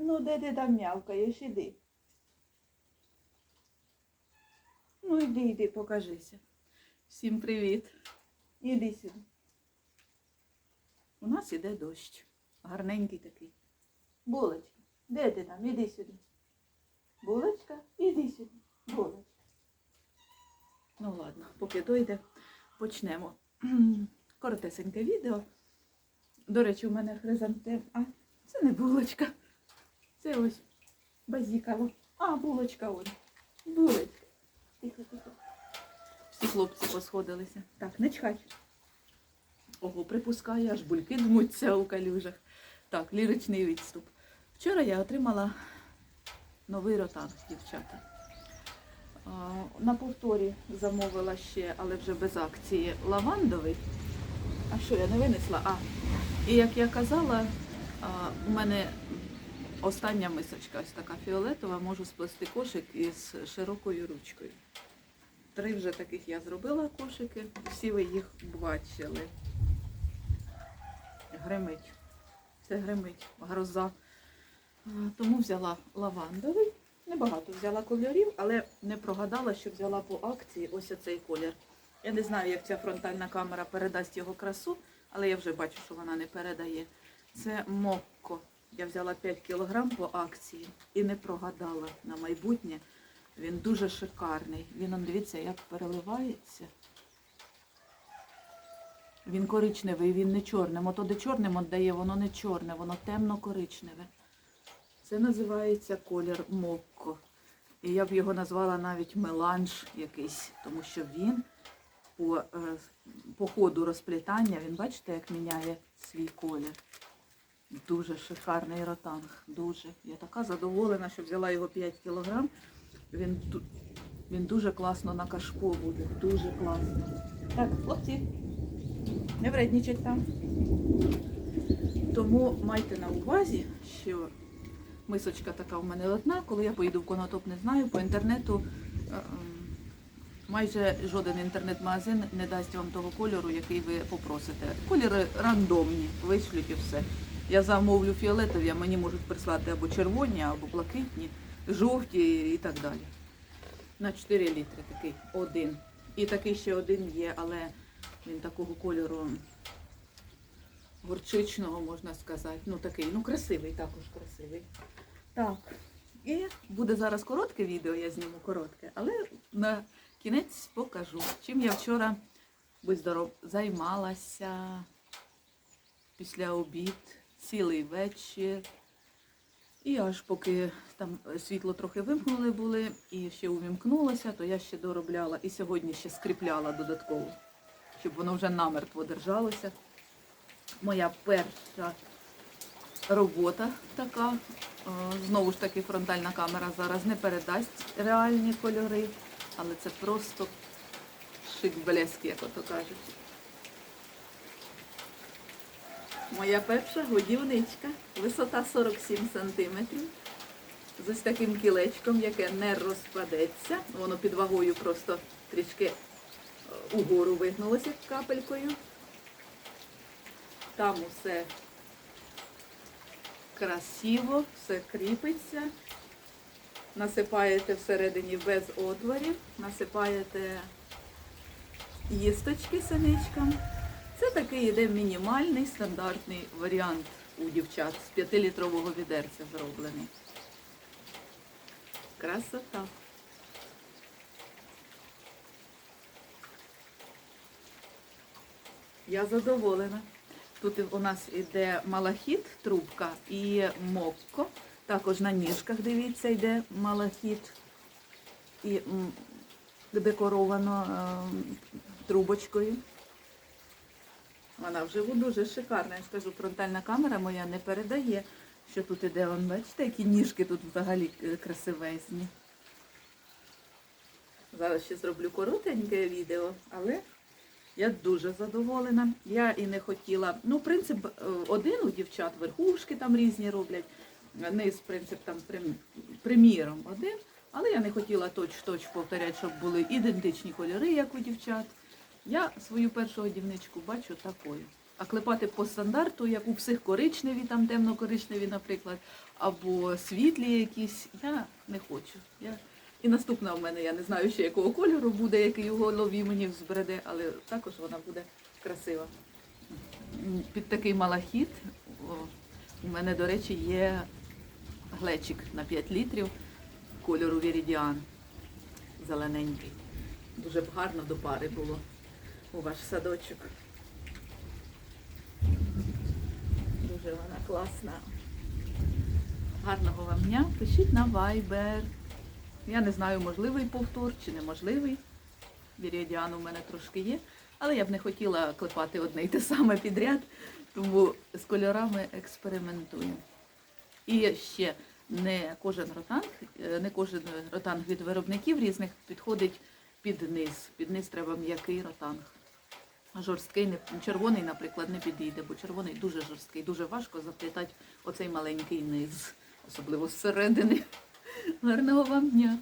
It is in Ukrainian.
Ну, де ти там м'явкаєш, іди. Ну, іди, іди, покажися. Всім привіт. Іди сюди. У нас іде дощ. Гарненький такий. Булочка, де ти там? Іди сюди. Булочка, іди сюди. Булочка. Ну ладно, поки дойде, почнемо. Коротесеньке відео. До речі, у мене хризантем. А, це не булочка. Це ось базікало. А, булочка ось. Булочка. Тихо, тихо. Всі хлопці посходилися. Так, не чхать. Ого, припускає, аж бульки дмуться у калюжах. Так, ліричний відступ. Вчора я отримала новий ротанг, дівчата. На повторі замовила ще, але вже без акції, лавандовий. А що я не винесла? А, і як я казала, у мене остання мисочка ось така фіолетова, можу сплести кошик із широкою ручкою. Три вже таких я зробила кошики, всі ви їх бачили. Гримить. Це гримить, гроза. Тому взяла лавандовий. Небагато взяла кольорів, але не прогадала, що взяла по акції ось оцей колір. Я не знаю, як ця фронтальна камера передасть його красу, але я вже бачу, що вона не передає. Це мокко. Я взяла 5 кг по акції і не прогадала на майбутнє. Він дуже шикарний. Він, он, дивіться, як переливається. Він коричневий, він не чорним. Ото де чорним віддає, воно не чорне, воно темно-коричневе. Це називається колір мокко. І я б його назвала навіть меланж якийсь, тому що він по, е, по ходу розплітання, він бачите, як міняє свій колір. Дуже шикарний ротанг. Дуже. Я така задоволена, що взяла його 5 кілограм. Він, він дуже класно на кашпо буде. Дуже класно. Так, хлопці, не вреднічать там. Тому майте на увазі, що мисочка така в мене одна. Коли я поїду в конотоп, не знаю, по інтернету е, майже жоден інтернет-магазин не дасть вам того кольору, який ви попросите. Кольори рандомні, вишлють і все. Я замовлю фіолетові, а мені можуть прислати або червоні, або блакитні, жовті і так далі. На 4 літри такий один. І такий ще один є, але він такого кольору горчичного, можна сказати. Ну такий, ну красивий, також красивий. Так. І буде зараз коротке відео, я зніму коротке, але на кінець покажу, чим я вчора будь здоров, займалася після обід, цілий вечір. І аж поки там світло трохи вимкнули були і ще увімкнулося, то я ще доробляла і сьогодні ще скріпляла додатково, щоб воно вже намертво держалося. Моя перша робота така. Знову ж таки, фронтальна камера зараз не передасть реальні кольори, але це просто шик блеск, як ото кажуть. Моя перша годівничка, висота 47 сантиметрів, з ось таким кілечком, яке не розпадеться. Воно під вагою просто трішки е, угору вигнулося капелькою. Там усе красиво, все кріпиться. Насипаєте всередині без отворів, насипаєте їсточки синичкам. Це такий іде мінімальний стандартний варіант у дівчат з 5-літрового відерця зроблений. Красота. Я задоволена. Тут у нас іде малахіт, трубка і мокко. Також на ніжках, дивіться, йде малахіт і декоровано ем, трубочкою. Вона вживу дуже шикарна. Я скажу, фронтальна камера моя не передає, що тут іде. Вон, бачите, які ніжки тут взагалі е, красивезні. Зараз ще зроблю коротеньке відео, але я дуже задоволена. Я і не хотіла. Ну, принцип е, один у дівчат, верхушки там різні роблять. Низ, принцип там приміром один. Але я не хотіла точ-точ повторяти, щоб були ідентичні кольори, як у дівчат. Я свою першу годівничку бачу такою. А клепати по стандарту, як у всіх коричневі, там темно-коричневі, наприклад, або світлі якісь, я не хочу. Я... І наступна в мене, я не знаю ще якого кольору буде, який у голові мені збереде, але також вона буде красива. Під такий малахіт у мене, до речі, є глечик на 5 літрів кольору Вірідіан зелененький. Дуже б гарно до пари було у ваш садочок. Дуже вона класна. Гарного вам дня. Пишіть на Viber. Я не знаю, можливий повтор чи неможливий. Вірідіан у мене трошки є, але я б не хотіла клепати одне й те саме підряд, тому з кольорами експериментую. І ще не кожен ротанг, е, не кожен ротанг від виробників різних підходить під низ. Під низ треба м'який ротанг. Жорсткий, червоний, наприклад, не підійде, бо червоний дуже жорсткий, дуже важко заплітати оцей маленький низ, особливо зсередини. Гарного вам дня!